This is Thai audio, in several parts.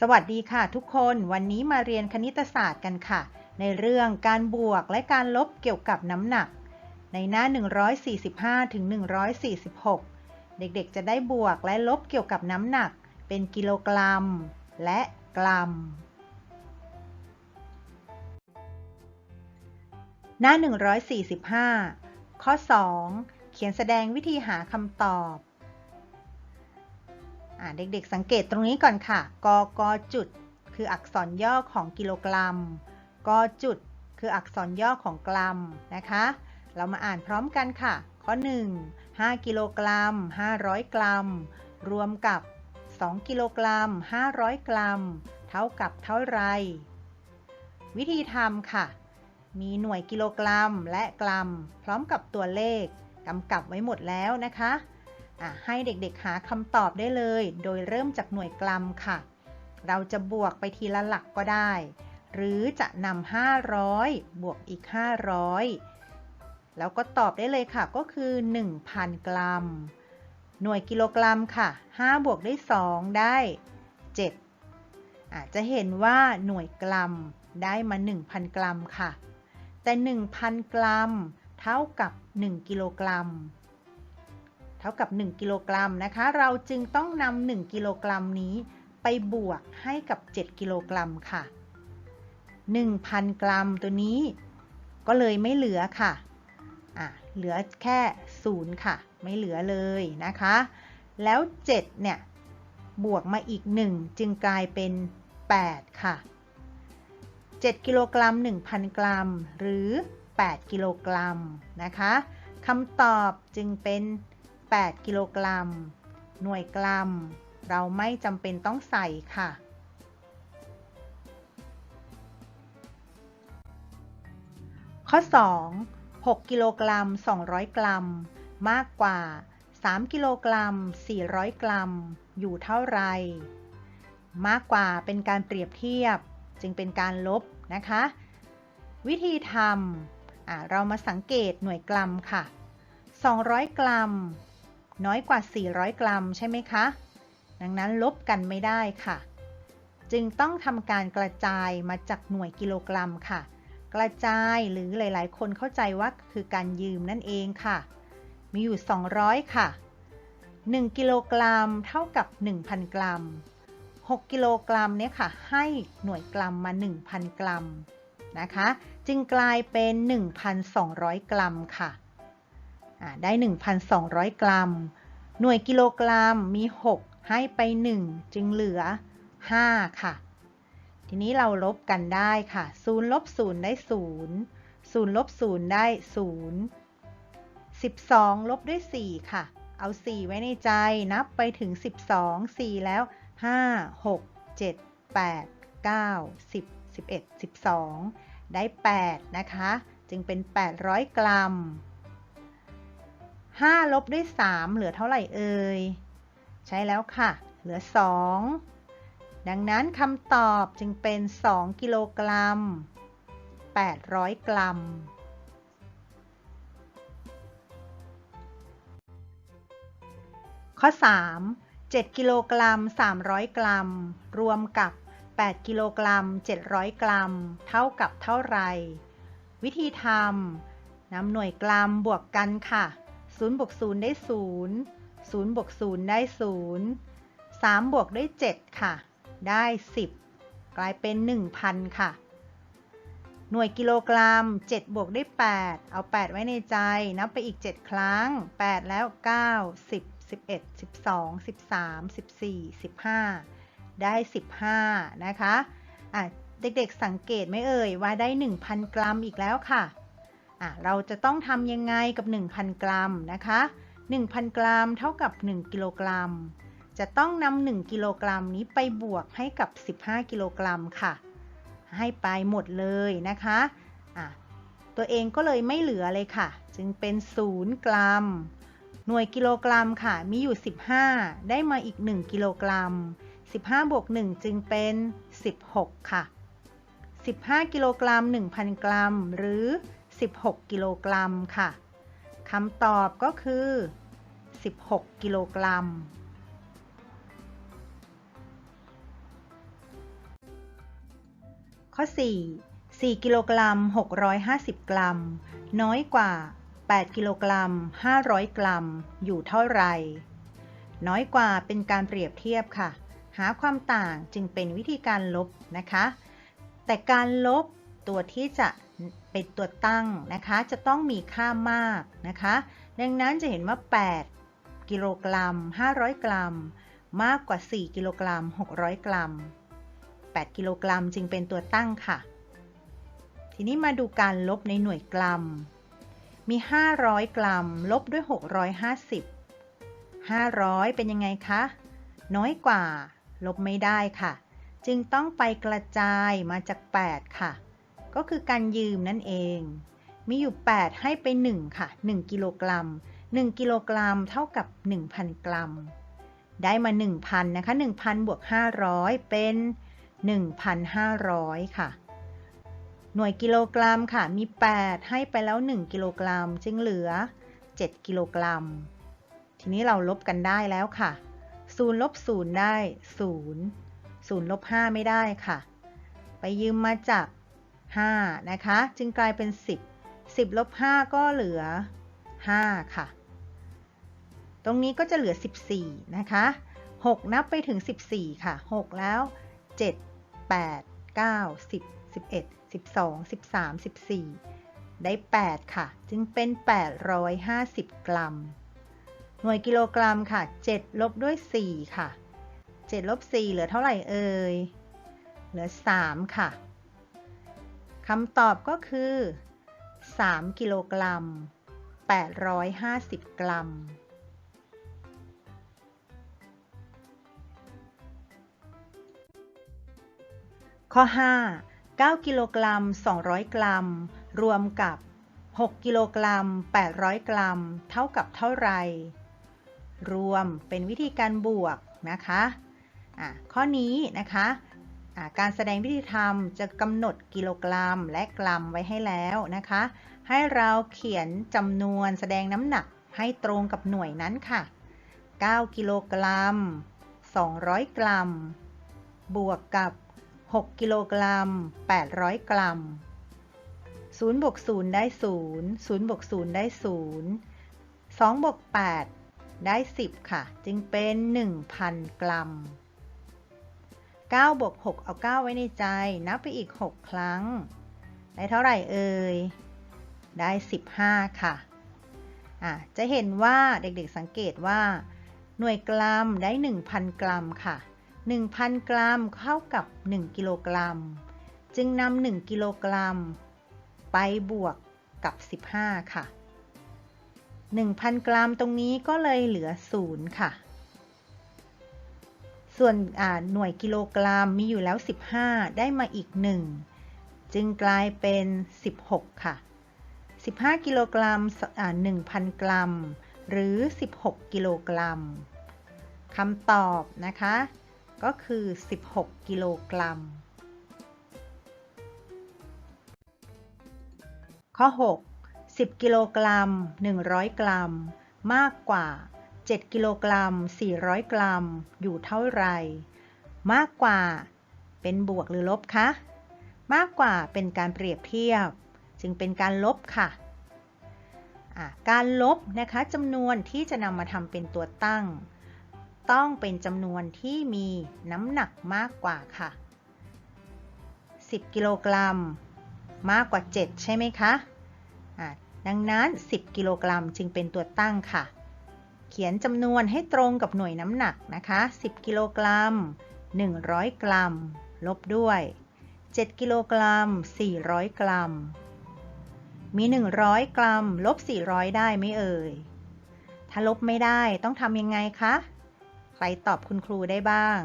สวัสดีค่ะทุกคนวันนี้มาเรียนคณิตศาสตร์กันค่ะ ในเรื่องการบวกและการลบเกี่ยวกับน้ำหนัก ในหน้า 145ถึง146 เด็กๆ จะได้บวกและลบเกี่ยวกับน้ำหนัก เป็นกิโลกรัม และกรัม หน้า 145 ข้อ 2 เขียนแสดงวิธีหาคำตอบ เด็กๆสังเกตตรงนี้ก่อนค่ะ กกจุด คืออักษรย่อของกิโลกรัม กจุด คืออักษรย่อของกรัมนะคะ เรามาอ่านพร้อมกันค่ะ ข้อ 1 5 กิโลกรัม 500 กรัม รวมกับ 2 กิโลกรัม 500 กรัม เท่ากับเท่าไร วิธีทำค่ะ มีหน่วยกิโลกรัมและกรัม พร้อมกับตัวเลขกำกับไว้หมดแล้วนะคะ ให้เด็กๆหาคำตอบได้เลย โดยเริ่มจากหน่วยกรัมค่ะ เราจะบวกไปทีละหลักก็ได้ หรือจะนำ500 บวกอีก 500 แล้วก็ตอบได้เลยค่ะ ก็คือ 1,000 กรัม หน่วยกิโลกรัมค่ะ 5 บวกได้ 2 ได้ 7 อาจจะเห็นว่าหน่วยกรัมได้มา 1,000 กรัมค่ะ แต่ 1,000 กรัม เท่ากับ 1 กิโลกรัม ท่ากับ 1 กิโลกรัมนะคะ เราจึงต้องนำ1กิโลกรัมนี้ไปบวกให้กับ 7 กิโลกรัมค่ะ 1,000 กรัมตัวนี้ ก็เลยไม่เหลือค่ะอะ เหลือแค่0ค่ะ ไม่เหลือเลยนะคะ แล้ว 7 เนี่ย บวกมาอีก 1 จึงกลายเป็น 8 ค่ะ 7 กิโลกรัม 1,000 กรัม หรือ 8 กิโลกรัมนะคะคำตอบจึงเป็น8 8 กิโลกรัม หน่วยกรัม เราไม่จำเป็นต้องใส่ค่ะ ข้อ 2 6 กิโลกรัม 200 กรัม มากกว่า 3 กิโลกรัม 400 กรัม อยู่เท่าไร มากกว่าเป็นการเปรียบเทียบ จึงเป็นการลบนะคะ วิธีทำเรามาสังเกตหน่วยกรัมค่ะ 200 กรัม น้อยกว่า 400 กรัมใช่ไหมคะ ดังนั้นลบกันไม่ได้ค่ะ จึงต้องทำการกระจายมาจากหน่วยกิโลกรัมค่ะ กระจายหรือหลาย ๆ คนเข้าใจว่าคือการยืมนั่นเองค่ะ มีอยู่ 200 ค่ะ 1 กิโลกรัมเท่ากับ 1,000 กรัม 6 กิโลกรัมเนี่ยค่ะ ให้หน่วยกรัมมา 1,000 กรัมนะคะ จึงกลายเป็น 1,200 กรัมค่ะ ได้ 1,200 กรัม หน่วยกิโลกรัมมี 6 ให้ไป 1 จึงเหลือ 5 ค่ะ ทีนี้เราลบกันได้ค่ะ0ลบ0ได้ 0 0ลบ0ได้ 0 12 ลบด้วย 4 ค่ะ เอา 4 ไว้ในใจนับไปถึง 12 4 แล้ว 5 6 7 8 9 10 11 12 ได้ 8 นะคะ จึงเป็น 800 กรัม 5 ลบด้วย 3 เหลือเท่าไหร่เอ่ย ใช้แล้วค่ะ เหลือ 2 ดังนั้นคำตอบจึงเป็น 2 กิโลกรัม 800 กรัม ข้อ 3 7 กิโลกรัม 300 กรัม รวมกับ 8 กิโลกรัม 700 กรัม เท่ากับเท่าไร วิธีทำนำหน่วยกรัมบวกกันค่ะ 0บวก0ได้ 0 0บวก0ได้ 0 3 บวกด้วย 7 ค่ะ ได้ 10 กลายเป็น 1,000 ค่ะ หน่วยกิโลกรัม 7 บวกได้ 8 เอา 8 ไว้ในใจ นับไปอีก 7 ครั้ง 8 แล้ว 9 10 11 12 13 14 15 ได้ 15 นะคะะเด็กๆสังเกตไหมเอ่ย ว่าได้ 1,000 กรัมอีกแล้วค่ะ เราจะต้องทำยังไงกับ 1,000 กรัมนะคะ 1,000 กรัมเท่ากับ 1 กิโลกรัม จะต้องนำ1กิโลกรัมนี้ไปบวกให้กับ 15 กิโลกรัมค่ะ ให้ไปหมดเลยนะคะะตัวเองก็เลยไม่เหลือเลยค่ะ จึงเป็น 0 กรัม หน่วยกิโลกรัมค่ะ มีอยู่ 15 ได้มาอีก 1 กิโลกรัม 15 บวก 1 จึงเป็น 16 ค่ะ 15 กิโลกรัม 1,000 กรัม หรือ 16 กิโลกรัมค่ะคำตอบก็คือ 16 กิโลกรัม ข้อ 4 4 กิโลกรัม 650 กรัม น้อยกว่า 8 กิโลกรัม 500 กรัม อยู่เท่าไหร่ น้อยกว่าเป็นการเปรียบเทียบค่ะ หาความต่างจึงเป็นวิธีการลบนะคะ แต่การลบ ตัวที่จะเป็นตัวตั้งนะคะ จะต้องมีค่ามากนะคะ ดังนั้นจะเห็นว่า 8 กิโลกรัม 500 กรัม มากกว่า 4 กิโลกรัม 600 กรัม 8 กิโลกรัมจึงเป็นตัวตั้งค่ะ ทีนี้มาดูการลบในหน่วยกรัม มี 500 กรัม ลบด้วย 650 500 เป็นยังไงคะ น้อยกว่า ลบไม่ได้ค่ะ จึงต้องไปกระจายมาจาก 8 ค่ะ ก็คือการยืมนั่นเอง มีอยู่ 8 ให้ไป 1 ค่ะ 1 กิโลกรัม 1 กิโลกรัมเท่ากับ 1,000 กรัม ได้มา 1,000 นะคะ 1,000 บวก 500 เป็น 1,500 ค่ะ หน่วยกิโลกรัมค่ะ มี 8 ให้ไปแล้ว 1 กิโลกรัม จึงเหลือ 7 กิโลกรัม ทีนี้เราลบกันได้แล้วค่ะ0ลบ0ได้ 0 0ลบ5ไม่ได้ค่ะ ไปยืมมาจาก 5 นะคะ จึงกลายเป็น 10 10ลบ5ก็เหลือ 5 ค่ะ ตรงนี้ก็จะเหลือ 14 นะคะ 6 นับไปถึง 14 ค่ะ 6 แล้ว 7 8 9 10 11 12 13 14 ได้ 8 ค่ะ จึงเป็น 850 กรัม หน่วยกิโลกรัมค่ะ 7 ลบด้วย 4 ค่ะ 7 ลบ 4 เหลือเท่าไหร่เอ่ย เหลือ 3 ค่ะ คำตอบก็คือ 3 กิโลกรัม 850 กรัม ข้อ 5 9 กิโลกรัม 200 กรัม รวมกับ 6 กิโลกรัม 800 กรัม เท่ากับเท่าไร รวมเป็นวิธีการบวกนะคะะข้อนี้นะคะ การแสดงวิธีทำจะกำหนดกิโลกรัมและกรัมไว้ให้แล้วนะคะ ให้เราเขียนจำนวนแสดงน้ำหนักให้ตรงกับหน่วยนั้นค่ะ 9 กิโลกรัม 200 กรัม บวกกับ 6 กิโลกรัม 800 กรัม 0 บวก 0 ได้ 0 0 บวก 0 ได้ 0 2 บวก 8 ได้ 10 ค่ะ จึงเป็น 1,000 กรัม 9บวก6 เอา 9 ไว้ในใจ นับไปอีก 6 ครั้ง ได้เท่าไหร่เอ่ย ได้ 15 ค่ะะจะเห็นว่าเด็กๆสังเกตว่า หน่วยกรัมได้ 1,000 กรัมค่ะ 1,000 กรัมเท่ากับ 1 กิโลกรัม จึงนำ1กิโลกรัม ไปบวกกับ 15 ค่ะ 1,000 กรัมตรงนี้ก็เลยเหลือ 0 ค่ะ ส่วนหน่วยกิโลกรัมมีอยู่แล้ว 15 ได้มาอีก 1 จึงกลายเป็น 16 ค่ะ 15 กิโลกรัม1,000 กรัม หรือ 16 กิโลกรัมคำตอบนะคะ ก็คือ 16 กิโลกรัม ข้อ 6 10 กิโลกรัม 100 กรัม มากกว่า 7 กิโลกรัม 400 กรัม อยู่เท่าไหร่ มากกว่า เป็นบวกหรือลบคะ มากกว่าเป็นการเปรียบเทียบ จึงเป็นการลบค่ะ การลบนะคะจำนวนที่จะนำมาทำเป็นตัวตั้ง ต้องเป็นจำนวนที่มีน้ำหนักมากกว่าค่ะ 10 กิโลกรัม มากกว่า 7 ใช่ไหมคะะดังนั้น 10 กิโลกรัมจึงเป็นตัวตั้งค่ะ เขียนจำนวนให้ตรงกับหน่วยน้ำหนักนะคะ 10 กิโลกรัม 100 กรัม ลบด้วย 7 กิโลกรัม 400 กรัม มี 100 กรัม ลบ 400 ได้ไหมเอ่ย ถ้าลบไม่ได้ต้องทำยังไงคะ ใครตอบคุณครูได้บ้าง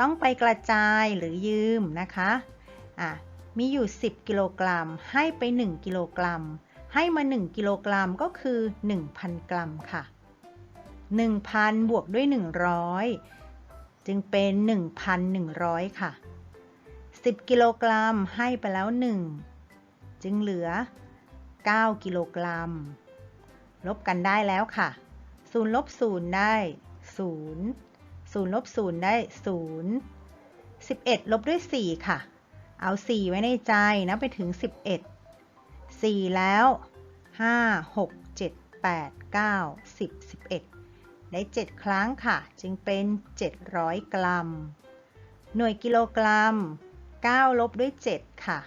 ต้องไปกระจายหรือยืมนะคะอะมีอยู่ 10 กิโลกรัม ให้ไป 1 กิโลกรัม ให้มา 1 กิโลกรัมก็คือ 1,000 กรัมค่ะ 1,000 บวกด้วย 100 จึงเป็น 1,100 ค่ะ 10 กิโลกรัมให้ไปแล้ว 1 จึงเหลือ 9 กิโลกรัม ลบกันได้แล้วค่ะ 0 ลบ 0 ได้ 0 0 ลบ 0 ได้ 0 11 ลบด้วย 4 ค่ะ เอา 4 ไว้ในใจนับไปถึง 11 4 แล้ว 5 6 7 8 9 10 11 ได้ 7 ครั้งค่ะ จึงเป็น 700 กรัม หน่วยกิโลกรัม 9 ลบด้วย 7 ค่ะ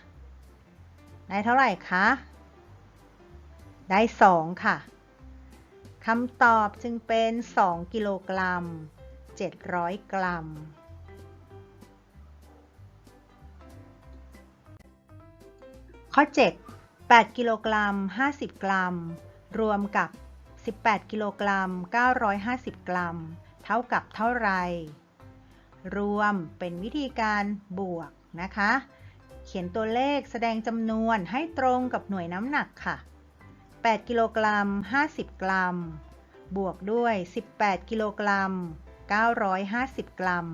ได้เท่าไหร่คะ ได้ 2 ค่ะคำตอบจึงเป็น 2 กิโลกรัม 700 กรัมข้อ 7 8 กิโลกรัม 50 กรัม รวมกับ 18 กิโลกรัม 950 กรัม เท่ากับเท่าไร รวมเป็นวิธีการบวกนะคะ เขียนตัวเลขแสดงจำนวนให้ตรงกับหน่วยน้ำหนักค่ะ 8 กิโลกรัม 50 กรัม บวกด้วย 18 กิโลกรัม 950 กรัม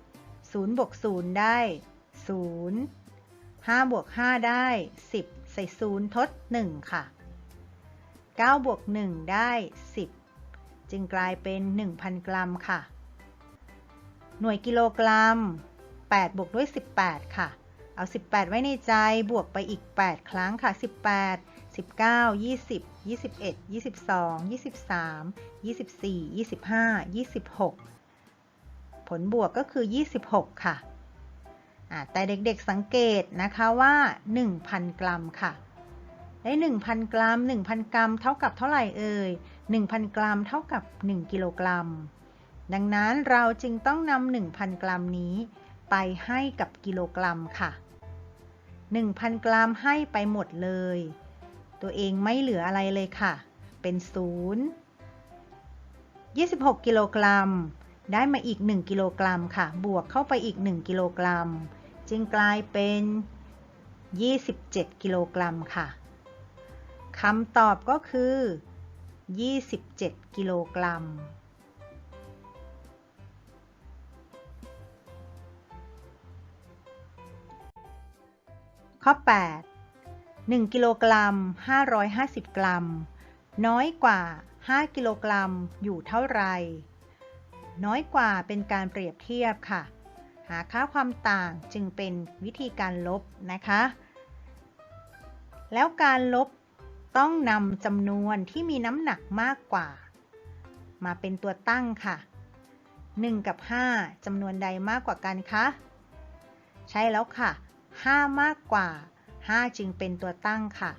0 บวก 0 ได้ 0 5 บวก 5 ได้ 10 ใส่ 0 ทด 1 ค่ะ 9 บวก 1 ได้ 10 จึงกลายเป็น 1,000 กรัมค่ะ หน่วยกิโลกรัม 8 บวกด้วย 18 ค่ะ เอา 18 ไว้ในใจบวกไปอีก 8 ครั้งค่ะ 18 19 20 21 22 23 24 25 26 ผลบวกก็คือ 26 ค่ะแต่เด็กๆสังเกตนะคะว่า 1,000 กรัมค่ะ ได้ 1,000 กรัม 1,000 กรัม เท่ากับเท่าไหร่เอ่ย 1,000 กรัม เท่ากับ 1 กิโลกรัม ดังนั้นเราจึงต้องนำ1,000 กรัมนี้ ไปให้กับกิโลกรัมค่ะ 1,000 กรัมให้ไปหมดเลย ตัวเองไม่เหลืออะไรเลยค่ะ เป็น0 26 กิโลกรัม ได้มาอีก 1 กิโลกรัมค่ะ บวกเข้าไปอีก 1 กิโลกรัม จึงกลายเป็น 27 กิโลกรัมค่ะ คำตอบก็คือ 27 กิโลกรัม ข้อ 8 1 กิโลกรัม 550 กรัม น้อยกว่า 5 กิโลกรัมอยู่เท่าไรน้อยกว่าเป็นการเปรียบเทียบค่ะ หาค่าความต่างจึงเป็นวิธีการลบนะคะ แล้วการลบ ต้องนำจำนวนที่มีน้ำหนักมากกว่า มาเป็นตัวตั้งค่ะ 1 กับ 5จำนวนใดมากกว่ากันคะ ใช่แล้วค่ะ 5 มากกว่า 5 จึงเป็นตัวตั้งค่ะ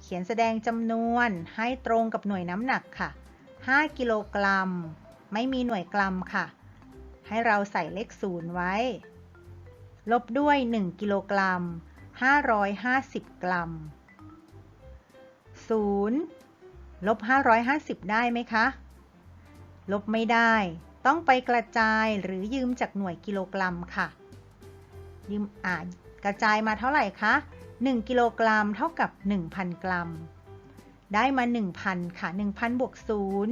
เขียนแสดงจำนวนให้ตรงกับหน่วยน้ำหนักค่ะ 5 กิโลกรัม ไม่มีหน่วยกรัมค่ะ ให้เราใส่เลข0ไว้ ลบด้วย 1 กิโลกรัม550 กรัม 0ลบ550 ได้ไหมคะ ลบไม่ได้ ต้องไปกระจายหรือยืมจากหน่วยกิโลกรัมค่ะ ยืมอ่ากระจายมาเท่าไหร่คะ 1 กิโลกรัมเท่ากับ 1,000 กรัม ได้มา 1,000 ค่ะ 1,000 บวก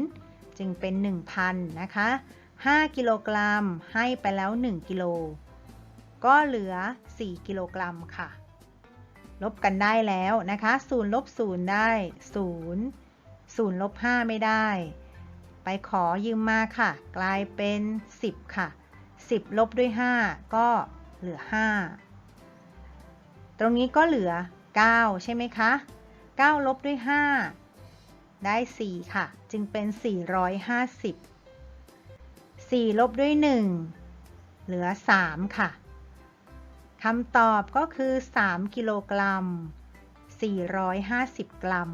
0 จึงเป็น 1,000 นะคะ 5 กิโลกรัมให้ไปแล้ว 1 กิโล ก็เหลือ 4 กิโลกรัมค่ะ ลบกันได้แล้วนะคะ0ลบ0ได้ 0 0ลบ5ไม่ได้ ไปขอยืมมาค่ะ กลายเป็น 10 ค่ะ 10 ลบด้วย 5 ก็เหลือ 5 ตรงนี้ก็เหลือ 9 ใช่ไหมคะ 9 ลบด้วย 5 ได้ 4 ค่ะ จึงเป็น 450 4 ลบด้วย 1 เหลือ 3 ค่ะ คำตอบก็คือ 3 กิโลกรัม 450 กรัม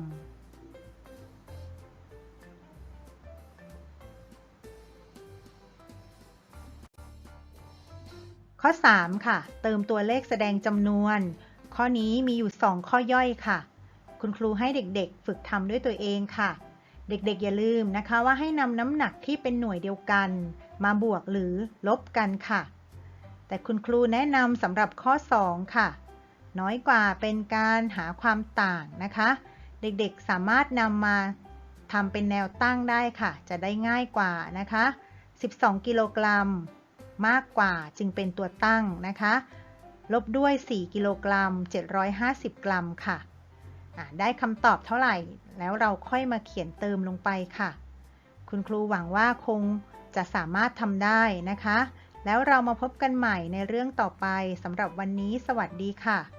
ข้อ 3 ค่ะ เติมตัวเลขแสดงจำนวน ข้อนี้มีอยู่ 2 ข้อย่อยค่ะ คุณครูให้เด็กๆ ฝึกทำด้วยตัวเองค่ะ เด็กๆ อย่าลืมนะคะว่าให้นำน้ำหนักที่เป็นหน่วยเดียวกัน มาบวกหรือลบกันค่ะ แต่คุณครูแนะนำสำหรับข้อ 2 ค่ะ น้อยกว่าเป็นการหาความต่างนะคะ เด็กๆสามารถนำมาทำเป็นแนวตั้งได้ค่ะ จะได้ง่ายกว่านะคะ 12 กิโลกรัมมากกว่าจึงเป็นตัวตั้งนะคะ ลบด้วย 4 กิโลกรัม 750 กรัมค่ะ ได้คำตอบเท่าไหร่ แล้วเราค่อยมาเขียนเติมลงไปค่ะ คุณครูหวังว่าคงจะสามารถทำได้นะคะ แล้วเรามาพบกันใหม่ในเรื่องต่อไปสำหรับวันนี้ สวัสดีค่ะ